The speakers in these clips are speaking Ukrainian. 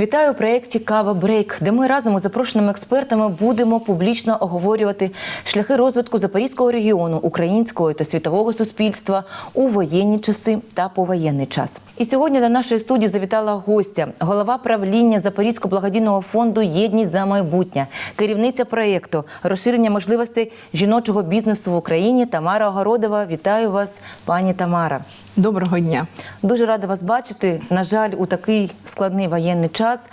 Вітаю у проєкті Кава Брейк, де ми разом із запрошеними експертами будемо публічно оговорювати шляхи розвитку Запорізького регіону, українського та світового суспільства у воєнні часи та повоєнний час. І сьогодні до нашої студії завітала гостя, голова правління Запорізького благодійного фонду Єдність за майбутнє, керівниця проєкту розширення можливостей жіночого бізнесу в Україні Тамара Огородова. Вітаю вас, пані Тамара. Доброго дня. Дуже рада вас бачити. На жаль, у такий складний воєнний час.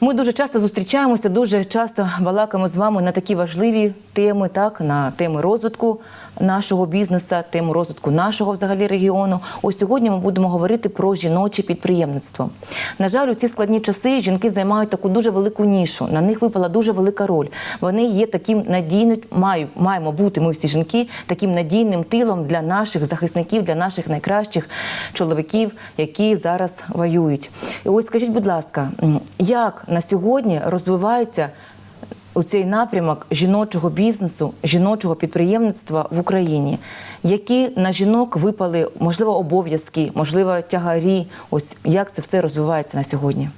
Ми дуже часто зустрічаємося, дуже часто балакаємо з вами на такі важливі теми, так на теми розвитку нашого бізнесу, тему розвитку нашого взагалі регіону. Ось сьогодні ми будемо говорити про жіноче підприємництво. На жаль, у ці складні часи жінки займають таку дуже велику нішу. На них випала дуже велика роль. Вони є таким надійним, маємо бути ми всі жінки таким надійним тилом для наших захисників, для наших найкращих чоловіків, які зараз воюють. І ось скажіть, будь ласка, як на сьогодні розвивається у цей напрямок жіночого бізнесу, жіночого підприємництва в Україні, які на жінок випали, можливо, обов'язки, можливо, тягарі. Ось як це все розвивається на сьогодні?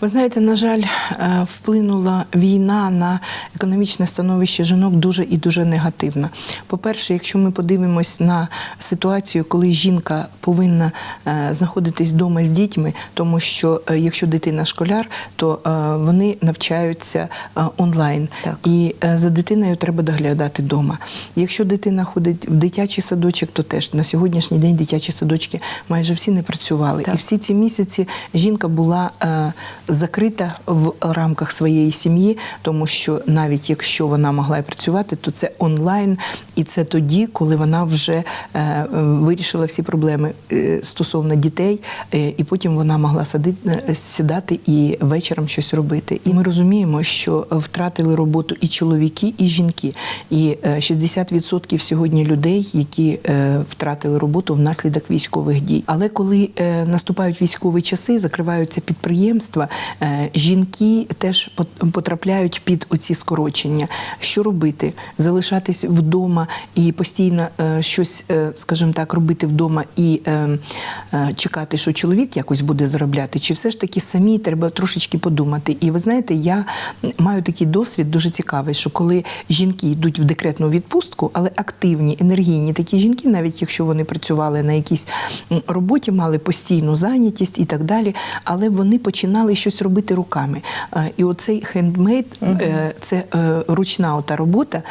Ви знаєте, на жаль, е, вплинула війна на економічне становище жінок дуже і дуже негативно. По-перше, якщо ми подивимось на ситуацію, коли жінка повинна е, знаходитись вдома з дітьми, тому що е, якщо дитина школяр, то вони навчаються онлайн, Так. і за дитиною треба доглядати вдома. Якщо дитина ходить в дитячий садочок, то теж на сьогоднішній день дитячі садочки майже всі не працювали. Так. І всі ці місяці жінка була закрита в рамках своєї сім'ї, тому що навіть якщо вона могла і працювати, то це онлайн, і це тоді, коли вона вже е, е, вирішила всі проблеми е, стосовно дітей, е, і потім вона могла садити, е, сідати і вечором щось робити. І ми розуміємо, що втратили роботу і чоловіки, і жінки. І е, 60% сьогодні людей, які е, втратили роботу внаслідок військових дій. Але коли е, наступають військові часи, закриваються підприємства, е, жінки теж потрапляють під оці скорочення. Що робити? Залишатись вдома і постійно е, щось, е, скажімо так, робити вдома і е, е, чекати, що чоловік якось буде заробляти, чи все ж таки самі треба трошечки подумати. І ви знаєте, я маю такий досвід дуже цікавий, що коли жінки йдуть в декретну відпустку, але активні, енергійні такі жінки, навіть якщо вони працювали на якійсь роботі, мали постійну зайнятість і так далі, але вони починали щось робити руками. Е, І оцей хендмейд, це е, ручна ота робота,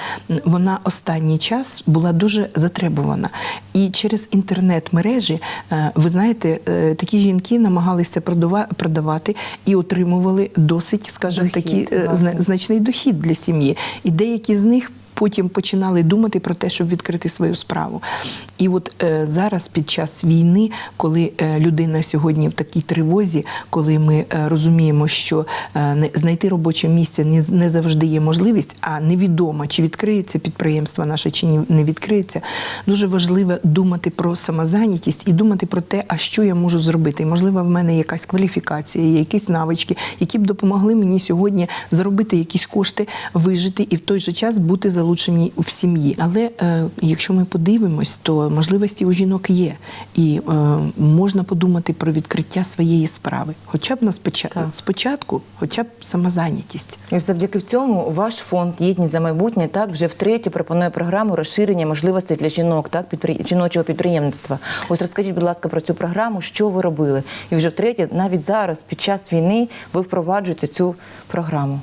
вона останній час була дуже затребувана. І через інтернет-мережі, е, ви знаєте, такі жінки намагалися продава- продавати і отримували досить, скажімо, Дохід, такі е, значний дохід для сім'ї. І деякі з них. Потім починали думати про те, щоб відкрити свою справу. І от е, зараз, під час війни, коли е, людина сьогодні в такій тривозі, коли ми е, розуміємо, що е, не- знайти робоче місце не, не завжди є можливість, а невідомо, чи відкриється підприємство наше, чи ні, не відкриється, дуже важливо думати про самозайнятість і думати про те, а що я можу зробити. І, можливо, в мене якась кваліфікація, якісь навички, які б допомогли мені сьогодні заробити якісь кошти, вижити і в той же час бути залучені в сім'ї. Але е, якщо ми подивимось, то можливості у жінок є, і е, можна подумати про відкриття своєї справи, хоча б на спочатку, спочатку, хоча б самозайнятість. І завдяки цьому ваш фонд Єдність за майбутнє так вже втретє пропонує програму розширення можливостей для жінок, так підпри... жіночого підприємництва. Ось розкажіть, будь ласка, про цю програму, що ви робили, і вже втретє, навіть зараз, під час війни, ви впроваджуєте цю програму.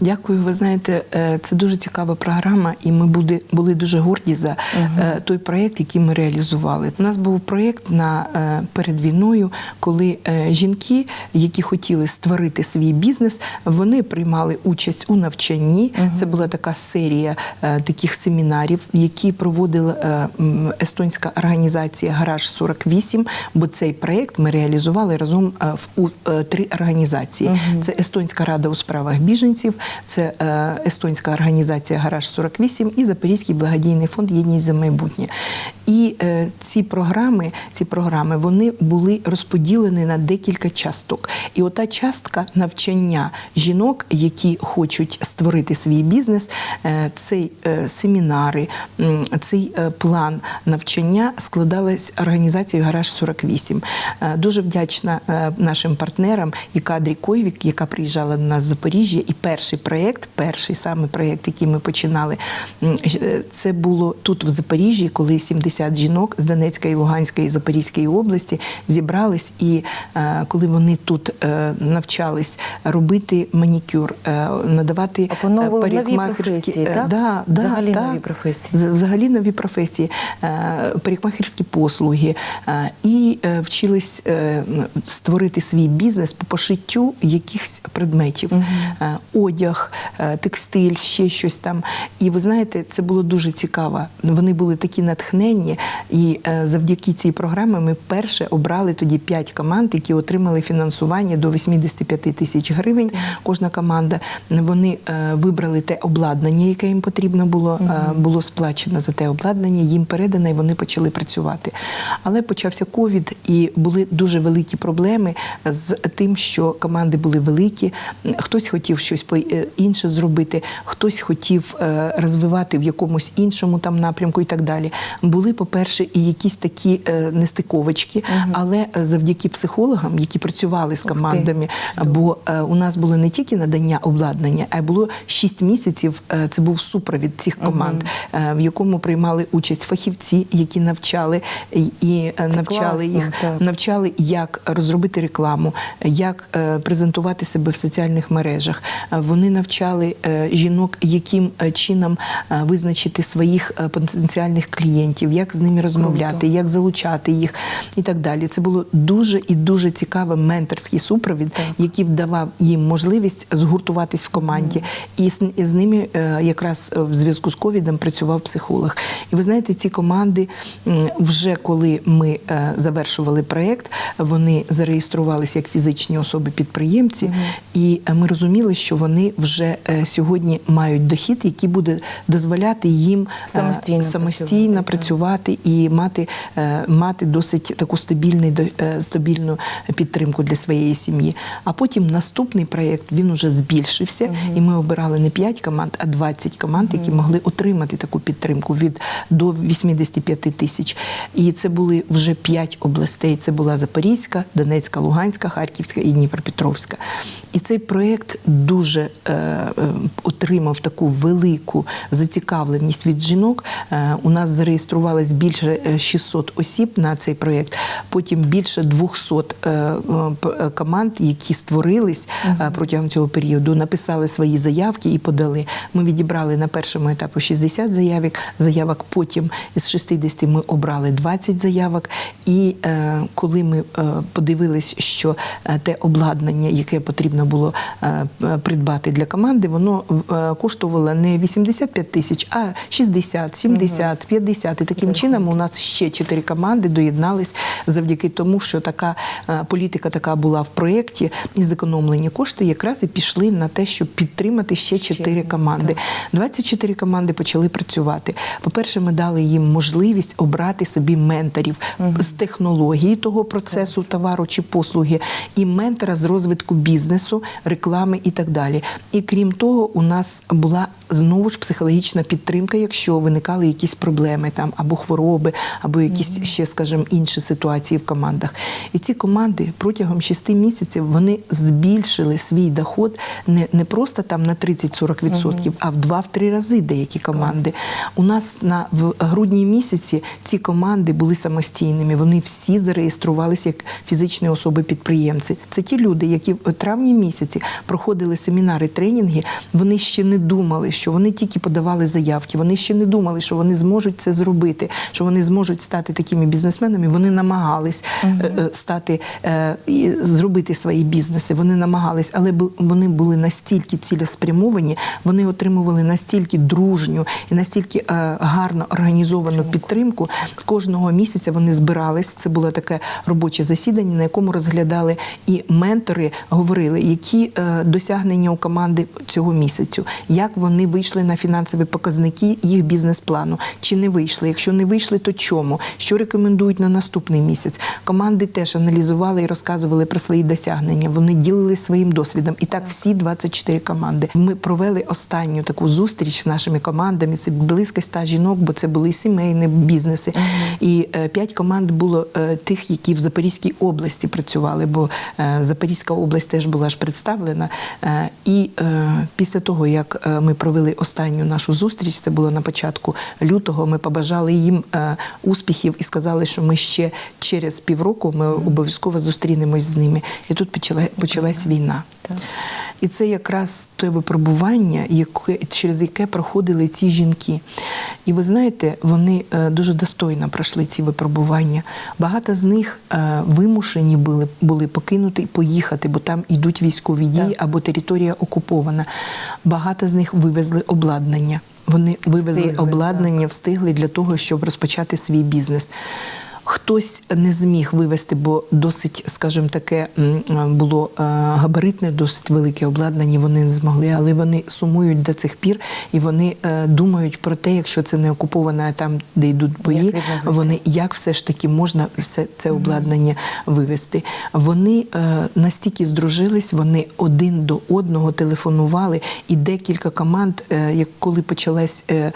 Дякую. Ви знаєте, е, це дуже цікава програма, і ми були, були дуже горді за е, той проєкт, який ми реалізували. У нас був проєкт на е, перед війною, коли жінки, які хотіли створити свій бізнес, вони приймали участь у навчанні. Це була така серія таких семінарів, які проводила естонська організація Гараж 48 бо цей проєкт ми реалізували разом в у три організації. Це Естонська рада у справах біженців. Біженців. Це е, естонська організація Гараж 48 і Запорізький благодійний фонд Єдність за майбутнє. І е, ці програми, ці програми вони були розподілені на декілька часток. І ота частка навчання жінок, які хочуть створити свій бізнес, е, цей е, семінари, м, цей е, план навчання складалась організацією Гараж 48. Е, Дуже вдячна е, нашим партнерам і кадрі Койвік, яка приїжджала до нас з Запоріжжя. І перший проєкт, перший саме проєкт, який ми починали, е, це було тут в Запоріжжі, коли 70 жінок з Донецької, Луганської і Запорізької області зібрались. І е, коли вони тут е, навчались робити манікюр, е, надавати Опановували нові? Да, да, Взагалі нові професії. Взагалі нові професії, парикмахерські послуги і вчились створити свій бізнес по пошиттю якихось предметів, Е, одяг, текстиль, ще щось там. І ви знаєте, це було дуже цікаво. Вони були такі натхненні, і е, завдяки цій програмі ми вперше обрали тоді п'ять команд, які отримали фінансування до 85 тисяч гривень. Кожна команда вони е, вибрали те обладнання, яке їм потрібно було, е, було сплачено за те обладнання, їм передано, і вони почали працювати. Але почався ковід, і були дуже великі проблеми з тим, що команди були великі. Хтось хотів щось інше зробити, хтось хотів розвивати в якомусь іншому там напрямку і так далі. Були, по-перше, і якісь такі е, нестиковочки, але е, завдяки психологам, які працювали з командами, бо е, у нас було не тільки надання обладнання, а й було 6 місяців. Це був супровід цих команд, в якому приймали участь фахівці, які навчали і, і е, навчали класно, їх, так. навчали, як розробити рекламу, як презентувати себе в соціальних мережах. Вони навчали жінок, яким чином визначити своїх потенціальних клієнтів, як з ними розмовляти, як залучати їх і так далі. Це було дуже і дуже цікавий менторський супровід, який давав їм можливість згуртуватись в команді. І з, і з ними е, якраз в зв'язку з ковідом працював психолог. І ви знаєте, ці команди вже коли ми е, завершували проєкт, вони зареєструвалися як фізичні особи-підприємці, і е, ми розуміли, що вони вже е, сьогодні мають дохід, який буде дозволяти їм е, Самостійно самостійно працювати, працювати і мати, е, мати досить таку стабільний, е, стабільну підтримку для своєї сім'ї. А потім наступний проєкт він уже збільшився, і ми обирали не 5 команд, а 20 команд, які могли отримати таку підтримку від до 85 тисяч. І це були вже 5 областей. Це була Запорізька, Донецька, Луганська, Харківська і Дніпропетровська. І цей проєкт дуже е, е, отримав таку велику зацікавленість від жінок. Е, у нас зареєструвалось більше е, 600 осіб на цей проєкт, потім більше 200 е, е, е, команд, які створились е, протягом цього періоду, написали свої заявки і подали. Ми відібрали на першому етапі 60 заявок, заявок потім з 60 ми обрали 20 заявок. І е, коли ми е, подивились, що е, те обладнання, яке потрібно було е, е, придбати для команди, воно е, коштувало не 85 тисяч, а 60, 70, 50. І таким чином у нас ще чотири команди доєднались завдяки тому, що така е, політика така була в проєкті, і зекономлені кошти якраз і пішли на те, щоб підтримати ще чотири команди. 24 команди почали працювати. По-перше, ми дали їм можливість обрати собі менторів з технології того процесу товару чи послуги, і ментора з розвитку бізнесу, реклами і так далі. І крім того, у нас була знову ж психологічна підтримка, якщо виникали якісь проблеми там або хвороби, або якісь ще, скажімо, інші ситуації в командах. І ці команди протягом 6 місяців вони збільшили свій доход не, не просто там на 30-40%, а в 2-3 рази деякі команди. У нас на в грудні місяці ці команди були самостійними. Вони всі зареєструвалися як фізичні особи-підприємці. Це ті люди, які в травні місяці проходили семінари, тренінги. Вони ще не думали, що вони тільки подавали заявки. Вони ще не думали, що вони зможуть це зробити, що вони зможуть стати такими бізнесменами. Вони намагались е, стати е, і зробити свої бізнеси. Вони намагались, але вони були настільки цілеспрямовані, вони отримували настільки дружню і настільки гарно організовану підтримку. Кожного місяця вони збирались. Це було таке робоче засідання, на якому розглядали і ментори говорили, які досягнення у команди цього місяцю, як вони вийшли на фінансові показники їх бізнес-плану, чи не вийшли. Якщо не вийшли, то чому? Що рекомендують на наступний місяць? Команди теж аналізували і розказували про свої досягнення. Вони ділилися своїм досвідом. І так всі 24 команди. Ми провели останню таку зустріч з нашими командами. Це близько 100 жінок, бо це були сімейні бізнеси. І е, п'ять команд було е, тих, які в Запорізькій області працювали, бо е, Запорізька область теж була ж представлена. І після того, як ми провели останню нашу зустріч, це було на початку лютого. Ми побажали їм е, успіхів і сказали, що ми ще через півроку ми обов'язково зустрінемось з ними. І тут почала почалась війна. І це якраз те випробування, яке, через яке проходили ці жінки. І ви знаєте, вони е, дуже достойно пройшли ці випробування. Багато з них е, вимушені були, були покинути і поїхати, бо там йдуть військові дії або територія окупована. Багато з них вивезли обладнання. Вони вивезли Встигли, обладнання, встигли для того, щоб розпочати свій бізнес. Хтось не зміг вивезти, бо досить, скажімо, таке було е, габаритне, досить велике обладнання. Вони не змогли, але вони сумують до цих пір і вони е, думають про те, якщо це не окуповано, а там, де йдуть бої, відновити. вони як все ж таки можна все це обладнання вивезти. Вони е, настільки здружились, вони один до одного телефонували, і декілька команд, е, як коли почалась е, е,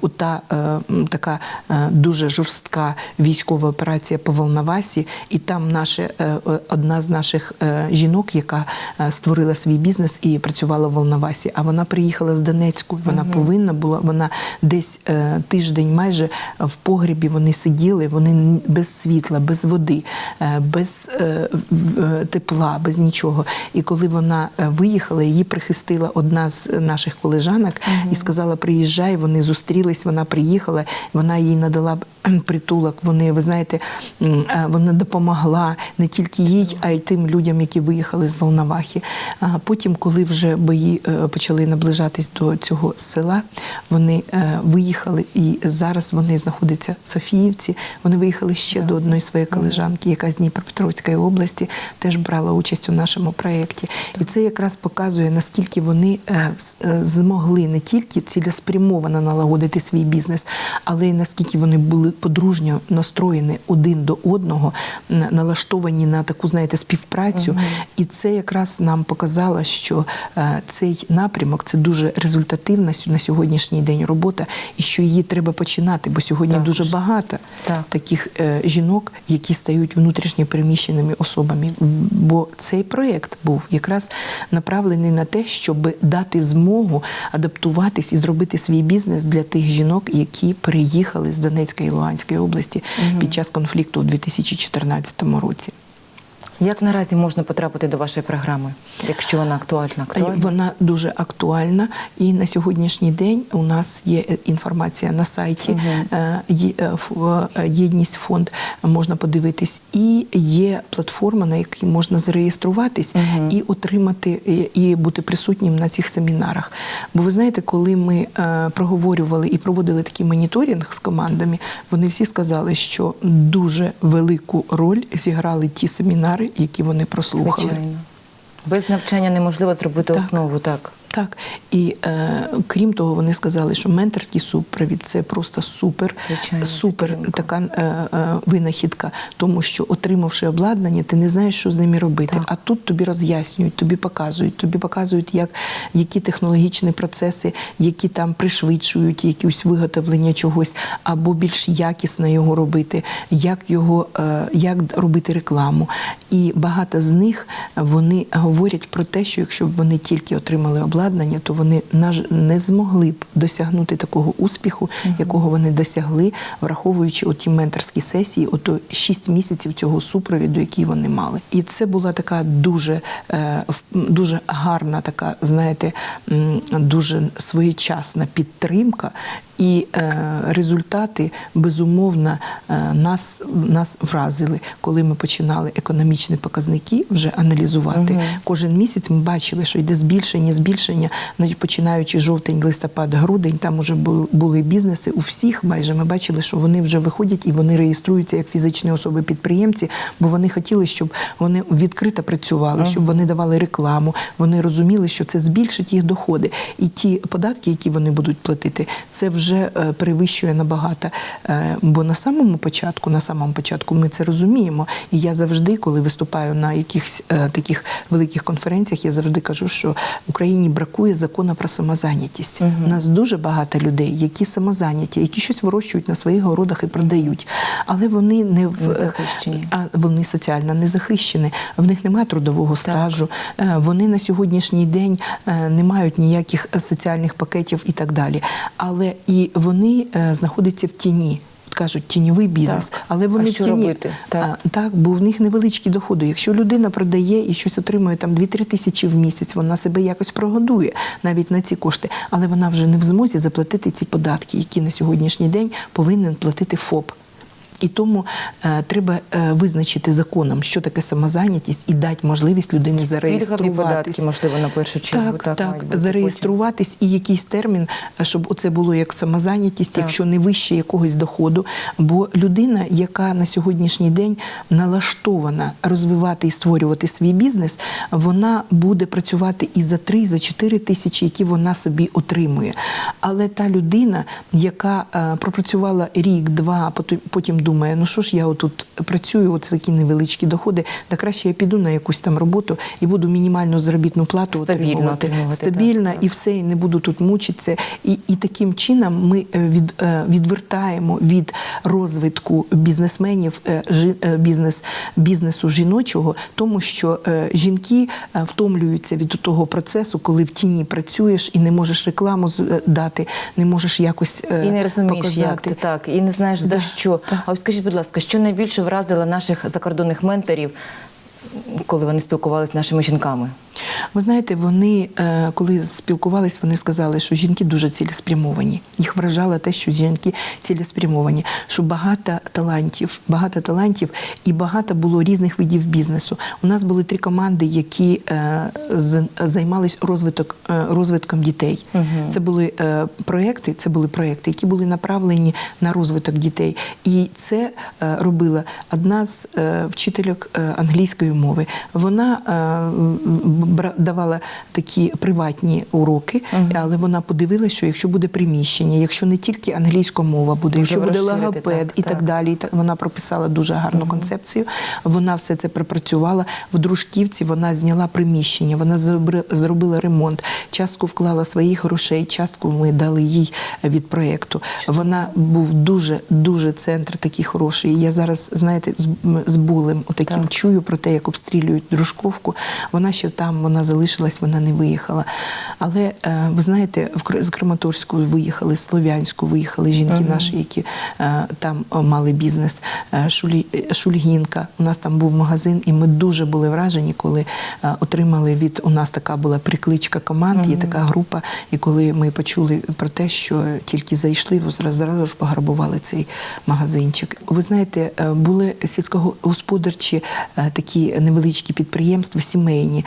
ота е, така е, дуже жорстка військова операція по Волновасі, і там наша е, е, одна з наших е, жінок, яка створила свій бізнес і працювала в Волновасі, а вона приїхала з Донецьку. Вона повинна була, вона десь тиждень майже в погрібі вони сиділи, вони без світла, без води, без тепла, без нічого. І коли вона виїхала, її прихистила одна з наших колежанок і сказала: приїжджай, вони зустрілись, вона приїхала, вона їй надала притулок. Вони, ви знаєте, м, е, вона допомогла не тільки їй, а й тим людям, які виїхали з Волновахи. Потім, коли вже бої е, почали наближатись до цього села, вони е, виїхали, і зараз вони знаходяться в Софіївці. Вони виїхали ще до одної своєї колежанки, яка з Дніпропетровської області теж брала участь у нашому проєкті. І це якраз показує, наскільки вони змогли не тільки цілеспрямовано налагодити свій бізнес, але й наскільки вони були подружньо настроєні один до одного, налаштовані на таку, знаєте, співпрацю. І це якраз нам показало, що е, цей напрямок це дуже результативна на сьогоднішній день робота, і що її треба починати, бо сьогодні Так. дуже багато Так. таких е, жінок, які стають внутрішньо переміщеними особами. Бо цей проєкт був якраз направлений на те, щоб дати змогу адаптуватись і зробити свій бізнес для тих жінок, які переїхали з Донецької і Луганської області під час конфлікту у 2014 році. Як наразі можна потрапити до вашої програми, якщо вона актуальна? актуальна? Вона дуже актуальна, і на сьогоднішній день у нас є е, інформація на сайті е, е, е, Єдність фонд можна подивитись, і є платформа, на якій можна зареєструватись і отримати і- бути присутнім на цих семінарах. Бо ви знаєте, коли ми е, проговорювали і проводили такий моніторинг з командами, вони всі сказали, що дуже велику роль зіграли ті семінари, які вони прослухали. Звичайно. Без навчання неможливо зробити Так. основу, так. Так, і е, крім того, вони сказали, що менторський супровід це просто супер, Звичайно, супер підтримка. така е, е, винахідка, тому що отримавши обладнання, ти не знаєш, що з ними робити. Так. А тут тобі роз'яснюють, тобі показують, тобі показують, як які технологічні процеси, які там пришвидшують якусь виготовлення чогось, або більш якісно його робити, як його е, як робити рекламу. І багато з них вони говорять про те, що якщо б вони тільки отримали обладнання, то вони не змогли б досягнути такого успіху, якого вони досягли, враховуючи оті менторські сесії, ото 6 місяців цього супровіду, який вони мали. І це була така дуже, е, дуже гарна, така, знаєте, дуже своєчасна підтримка. І е, результати безумовно е, нас, нас вразили, коли ми починали економічні показники вже аналізувати. Кожен місяць ми бачили, що йде збільшення, збільшення, навіть починаючи жовтень, листопад, грудень, там вже були, бізнеси. У всіх майже ми бачили, що вони вже виходять і вони реєструються як фізичні особи-підприємці, бо вони хотіли, щоб вони відкрито працювали, щоб вони давали рекламу. Вони розуміли, що це збільшить їх доходи. І ті податки, які вони будуть платити, це вже е, перевищує набагато. Е, Бо на самому початку, на самому початку, ми це розуміємо. І я завжди, коли виступаю на якихось е, таких великих конференціях, я завжди кажу, що Україні бракує закону про самозайнятість. У нас дуже багато людей, які самозайняті, які щось вирощують на своїх городах і продають, але вони не в захищені. а вони соціально не захищені, в них немає трудового стажу, е, вони на сьогоднішній день е, не мають ніяких е, соціальних пакетів і так далі. Але і вони е, знаходяться в тіні. Кажуть, тіньовий бізнес, Так. але вони А в що тіні. робити? Так. А, так, бо в них невеличкі доходи. Якщо людина продає і щось отримує там 2-3 тисячі в місяць, вона себе якось прогодує навіть на ці кошти, але вона вже не в змозі заплатити ці податки, які на сьогоднішній день повинен платити ФОП. І тому е, треба е, визначити законом, що таке самозайнятість, і дати можливість людині зареєструватись. податки, можливо, на першу чергу. Так, так, бути зареєструватись і якийсь термін, е, щоб оце було як самозайнятість, Так. якщо не вище якогось доходу. Бо людина, яка на сьогоднішній день налаштована розвивати і створювати свій бізнес, вона буде працювати і за 3, і за 4 тисячі, які вона собі отримує. Але та людина, яка е, пропрацювала рік, два, потім- потім думає, ну що ж я отут працюю, оце такі невеличкі доходи, та краще я піду на якусь там роботу і буду мінімальну заробітну плату Стабільно отримувати. отримувати, Стабільно так, так. і все, і не буду тут мучитися. І, і таким чином ми е, від, е, відвертаємо від розвитку бізнесменів е, бізнес, бізнесу жіночого, тому що жінки втомлюються від того процесу, коли в тіні працюєш і не можеш рекламу дати, не можеш якось І не розумієш, показати. як це так, і не знаєш за Да, що. Ось скажіть, будь ласка, що найбільше вразило наших закордонних менторів, коли вони спілкувалися з нашими жінками? Ви знаєте, вони, е, коли спілкувались, вони сказали, що жінки дуже цілеспрямовані. Їх вражало те, що жінки цілеспрямовані, що багато талантів, багато талантів і багато було різних видів бізнесу. У нас були три команди, які е, займались розвиток, е, розвитком дітей. Це були проекти, це були проекти, які були направлені на розвиток дітей. І це робила одна з вчительок е, англійської мови. Вона е, давала такі приватні уроки, але вона подивилася, що якщо буде приміщення, якщо не тільки англійська мова буде, якщо буде логопед так, і так, так. далі. І вона прописала дуже гарну концепцію. Вона все це пропрацювала в дружківці. Вона зняла приміщення, вона зробила ремонт. Частку вклала своїх грошей, частку ми дали їй від проєкту. Вона був дуже дуже центр такий хороший. Я зараз, знаєте, з, з болем отаким чую про те, як обстрілюють дружковку. Вона ще там, вона залишилась, вона не виїхала. Але е, ви знаєте, з Краматорську виїхали, з Слов'янську виїхали жінки наші, які е, там е, мали бізнес. Шулі, Шульгінка. У нас там був магазин, і ми дуже були вражені, коли отримали від у нас така була прикличка команд, є така група. І коли ми почули про те, що тільки зайшли, зразу, ж пограбували цей магазинчик. Ви знаєте, були сільськогосподарчі е, такі невеличкі підприємства, сімейні.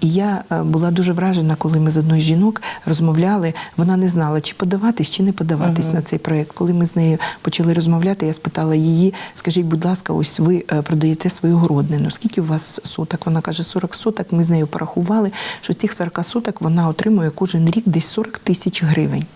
І я е, була дуже вражена, коли ми з одною жінок розмовляли. Вона не знала, чи подаватись, чи не подаватись на цей проект. Коли ми з нею почали розмовляти, я спитала її: скажіть, будь ласка, ось ви е, продаєте свою городнину. Скільки у вас соток? Вона каже, 40 соток. Ми з нею порахували, що з цих 40 соток вона отримує кожен рік десь 40 тисяч гривень.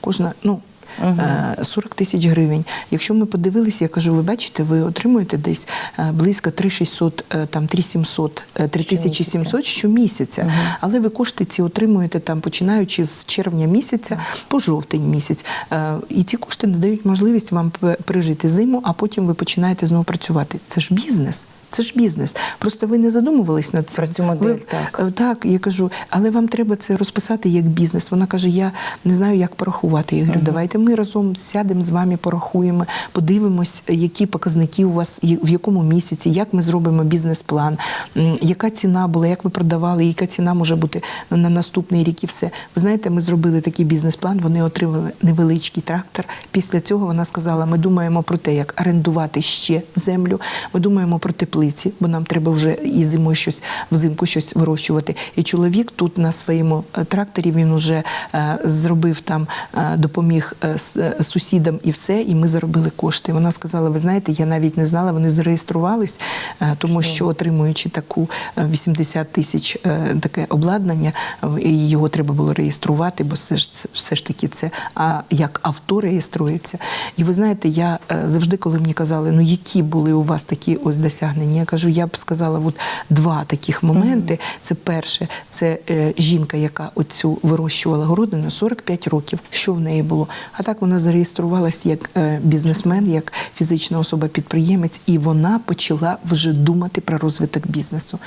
Кожна, ну. Е, 40 тисяч гривень. Якщо ми подивилися, я кажу, ви бачите, ви отримуєте десь е, близько 3600, е, там 3700, е, 3700 щомісяця. Але ви кошти ці отримуєте там, починаючи з червня місяця по жовтень місяць. Е, І ці кошти надають можливість вам пережити зиму, а потім ви починаєте знову працювати. Це ж бізнес. Це ж бізнес. Просто ви не задумувались над цим. Про цю модель, Ви- так. Е, Так, я кажу, але вам треба це розписати як бізнес. Вона каже: я не знаю, як порахувати. Я говорю, давайте ми разом сядемо з вами, порахуємо, подивимось, які показники у вас в якому місяці, як ми зробимо бізнес-план, яка ціна була, як ви продавали, яка ціна може бути на наступний рік і все. Ви знаєте, ми зробили такий бізнес-план. Вони отримали невеличкий трактор. Після цього вона сказала: ми думаємо про те, як орендувати ще землю. Ми думаємо про теплиці, бо нам треба вже і зимою щось взимку щось вирощувати. І чоловік тут на своєму е, тракторі він уже е, зробив там, е, допоміг сусідам і все. І ми заробили кошти. Вона сказала: ви знаєте, я навіть не знала, вони зареєструвались, тому що отримуючи таку е, 80 тисяч таке обладнання, його треба було реєструвати, бо все ж все ж таки це а як авто реєструється. І ви знаєте, я завжди, коли мені казали, ну які були у вас такі ось досягнення, я кажу, я б сказала, от два таких моменти. Це перше, це е, жінка, яка оцю вирощувала городину 45 років. Що в неї було? А так вона зареєструвалась як е, бізнесмен, як фізична особа-підприємець, і вона почала вже думати про розвиток бізнесу.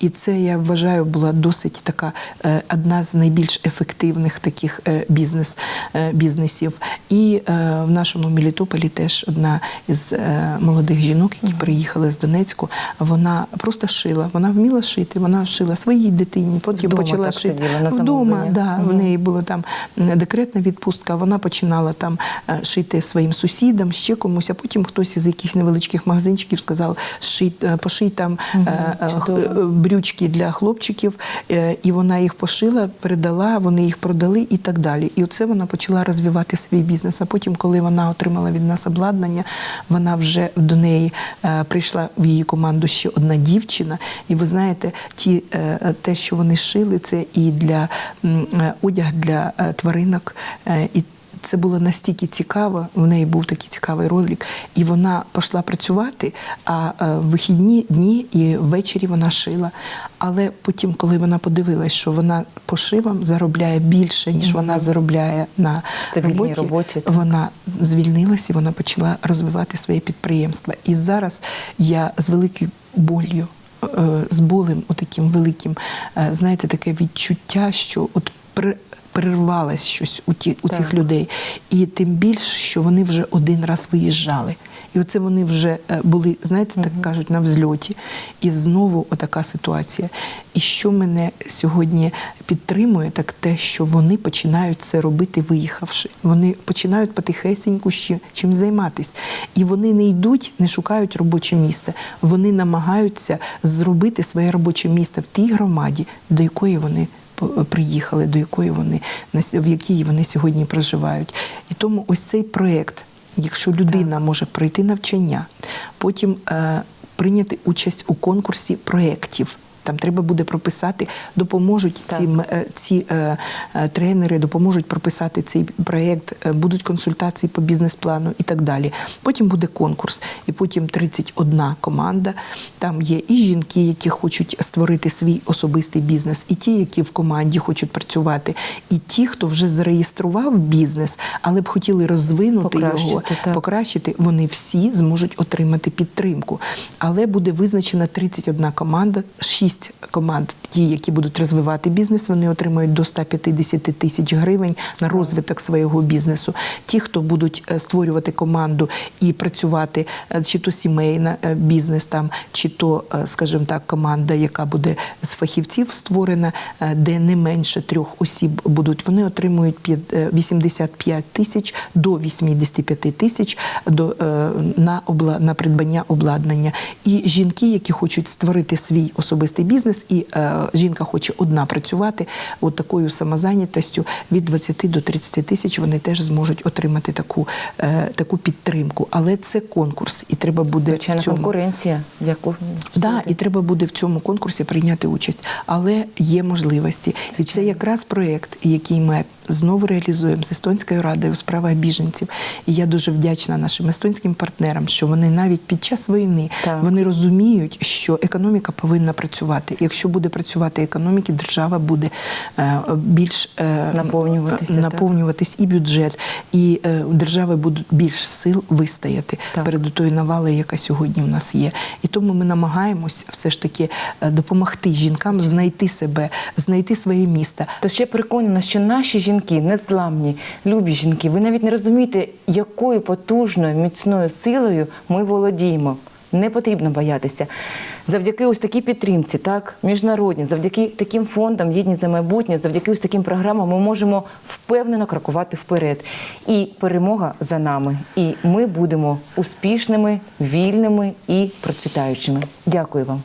І це я вважаю була досить така е, одна з найбільш ефективних таких е, бізнес, е, бізнесів. І е, в нашому Мелітополі теж одна із е, молодих жінок, які приїхали з Донецьку, вона просто шила. Вона вміла шити, вона шила своїй дитині, потім Вдома почала так шити сиділа на вдома. Да, В неї була там декретна відпустка. Вона починала там е, шити своїм сусідам, ще комусь. А потім хтось із якихось невеличких магазинчиків сказав, ший, е, поший там е, брючки для хлопчиків, і вона їх пошила, передала, вони їх продали і так далі. І оце вона почала розвивати свій бізнес. А потім, коли вона отримала від нас обладнання, вона вже до неї прийшла в її команду ще одна дівчина. І ви знаєте, ті, е, те, що вони шили, це і для е, одяг для е, тваринок. і це було настільки цікаво. В неї був такий цікавий ролик, і вона пішла працювати. А е, в вихідні дні і ввечері вона шила. Але потім, коли вона подивилась, що вона пошивом заробляє більше, ніж вона заробляє на Стабільній роботі, роботі, вона звільнилась і вона почала розвивати своє підприємство. І зараз я з великою болью, е, з болем, отаким великим, е, знаєте, таке відчуття, що от при- перервалось щось у, ті, у цих людей. І тим більше, що вони вже один раз виїжджали. І оце вони вже е, були, знаєте, так кажуть, на взльоті. І знову отака ситуація. І що мене сьогодні підтримує, так те, що вони починають це робити, виїхавши. Вони починають потихесеньку чим займатися. І вони не йдуть, не шукають робоче місце. Вони намагаються зробити своє робоче місце в тій громаді, до якої вони приїхали, до якої вони в якій вони сьогодні проживають. І тому ось цей проєкт, якщо людина може пройти навчання, потім е, прийняти участь у конкурсі проєктів. Там треба буде прописати, допоможуть Так. ці, е, ці е, е, тренери, допоможуть прописати цей проєкт, будуть консультації по бізнес-плану і так далі. Потім буде конкурс, і потім 31 команда. Там є і жінки, які хочуть створити свій особистий бізнес, і ті, які в команді хочуть працювати, і ті, хто вже зареєстрував бізнес, але б хотіли розвинути його, Покращити, так. покращити, вони всі зможуть отримати підтримку. Але буде визначена 31 команда, 6 команд, ті, які будуть розвивати бізнес, вони отримають до 150 тисяч гривень на розвиток свого бізнесу. Ті, хто будуть е, створювати команду і працювати, е, чи то сімейна е, бізнес там, чи то, скажімо так, команда, яка буде з фахівців створена, де не менше трьох осіб будуть, вони отримують е, 85 тисяч до 85 тисяч до, на, обла, на придбання обладнання. І жінки, які хочуть створити свій особистий бізнес, і е, жінка хоче одна працювати, от такою самозайнятостю від 20 до 30 тисяч вони теж зможуть отримати таку, е, таку підтримку. Але це конкурс, і треба буде Звичайна в цьому. конкуренція, яку Да, і треба буде в цьому конкурсі прийняти участь, але є можливості. І це якраз проєкт, який ми знову реалізуємо з естонською радою у справах біженців. І я дуже вдячна нашим естонським партнерам, що вони навіть під час війни Так. вони розуміють, що економіка повинна працювати. Якщо буде працювати економіка, держава буде е, більш е, Наповнюватися, наповнюватись і бюджет, і е, у держави будуть більш сил вистояти Так. перед тою навалою, яка сьогодні в нас є. І тому ми намагаємось все ж таки е, допомогти жінкам знайти себе, знайти своє місто. Тож я переконана, що наші жінки незламні, любі жінки. Ви навіть не розумієте, якою потужною міцною силою ми володіємо. Не потрібно боятися. Завдяки ось такій підтримці, так міжнародній, завдяки таким фондам єдність за майбутнє, завдяки ось таким програмам, ми можемо впевнено крокувати вперед. І перемога за нами. І ми будемо успішними, вільними і процвітаючими. Дякую вам.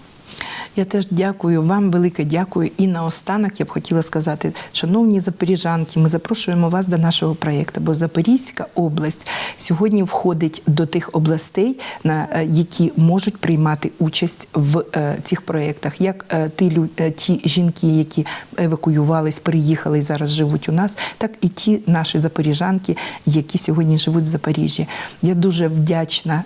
Я теж дякую вам, велике дякую. І наостанок я б хотіла сказати, шановні запоріжанки, ми запрошуємо вас до нашого проєкту, бо Запорізька область сьогодні входить до тих областей, на е, які можуть приймати участь в е, цих проєктах. Як е, ті, ті жінки, які евакуювались, переїхали і зараз живуть у нас, так і ті наші запоріжанки, які сьогодні живуть в Запоріжжі. Я дуже вдячна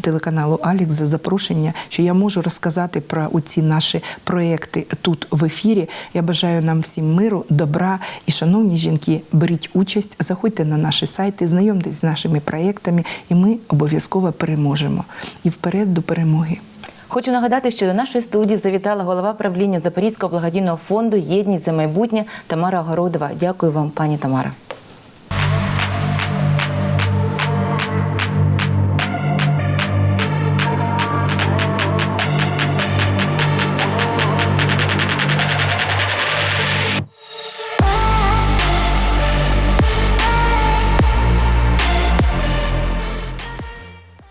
телеканалу Алікс за запрошення, що я можу розказати про ці наші проекти тут в ефірі. Я бажаю нам всім миру, добра і шановні жінки, беріть участь, заходьте на наші сайти, знайомтесь з нашими проектами, і ми обов'язково переможемо. І вперед до перемоги. Хочу нагадати, що до нашої студії завітала голова правління Запорізького благодійного фонду Єдність за майбутнє Тамара Огородова. Дякую вам, пані Тамара.